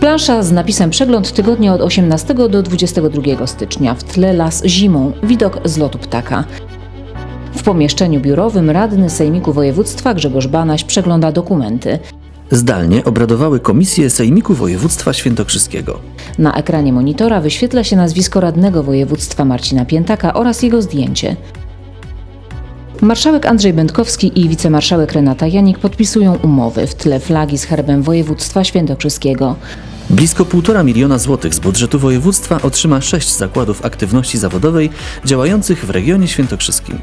Plansza z napisem Przegląd tygodnia od 18 do 22 stycznia. W tle las zimą, widok z lotu ptaka. W pomieszczeniu biurowym radny Sejmiku Województwa Grzegorz Banaś przegląda dokumenty. Zdalnie obradowały komisje Sejmiku Województwa Świętokrzyskiego. Na ekranie monitora wyświetla się nazwisko radnego województwa Marcina Piętaka oraz jego zdjęcie. Marszałek Andrzej Będkowski i wicemarszałek Renata Janik podpisują umowy w tle flagi z herbem województwa świętokrzyskiego. Blisko 1,5 miliona złotych z budżetu województwa otrzyma sześć zakładów aktywności zawodowej działających w regionie świętokrzyskim.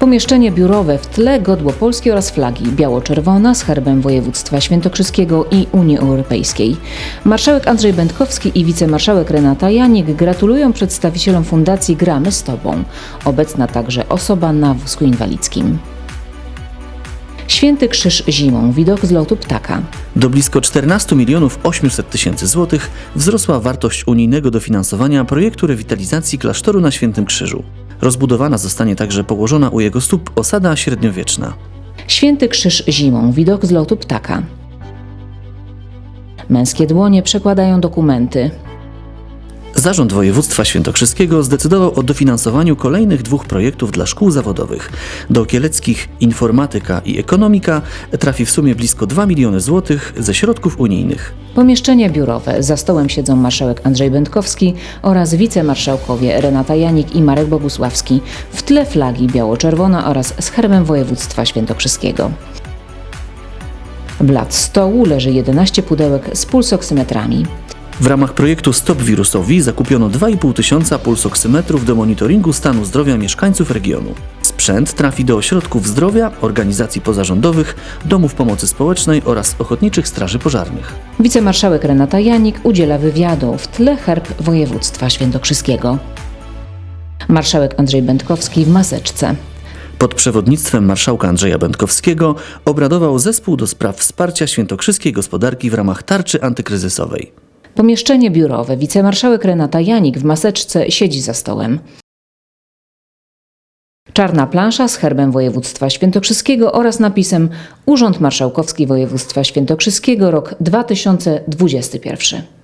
Pomieszczenie biurowe w tle godło polskie oraz flagi biało-czerwona z herbem województwa świętokrzyskiego i Unii Europejskiej. Marszałek Andrzej Będkowski i wicemarszałek Renata Janik gratulują przedstawicielom Fundacji Gramy z Tobą. Obecna także osoba na wózku inwalidzkim. Święty Krzyż zimą, widok z lotu ptaka. Do blisko 14 milionów 800 tysięcy złotych wzrosła wartość unijnego dofinansowania projektu rewitalizacji klasztoru na Świętym Krzyżu. Rozbudowana zostanie także położona u jego stóp osada średniowieczna. Święty Krzyż zimą, widok z lotu ptaka. Męskie dłonie przekładają dokumenty. Zarząd Województwa Świętokrzyskiego zdecydował o dofinansowaniu kolejnych dwóch projektów dla szkół zawodowych. Do kieleckich Informatyka i Ekonomika trafi w sumie blisko 2 miliony złotych ze środków unijnych. Pomieszczenia biurowe. Za stołem siedzą marszałek Andrzej Będkowski oraz wicemarszałkowie Renata Janik i Marek Bogusławski. W tle flagi biało-czerwona oraz z herbem województwa świętokrzyskiego. Blat stołu leży 11 pudełek z pulsoksymetrami. W ramach projektu Stop Wirusowi zakupiono 2,5 tysiąca pulsoksymetrów do monitoringu stanu zdrowia mieszkańców regionu. Sprzęt trafi do ośrodków zdrowia, organizacji pozarządowych, domów pomocy społecznej oraz ochotniczych straży pożarnych. Wicemarszałek Renata Janik udziela wywiadu w tle herb województwa świętokrzyskiego. Marszałek Andrzej Będkowski w maseczce. Pod przewodnictwem marszałka Andrzeja Będkowskiego obradował zespół do spraw wsparcia świętokrzyskiej gospodarki w ramach tarczy antykryzysowej. Pomieszczenie biurowe. Wicemarszałek Renata Janik w maseczce siedzi za stołem. Czarna plansza z herbem województwa świętokrzyskiego oraz napisem Urząd Marszałkowski Województwa Świętokrzyskiego rok 2021.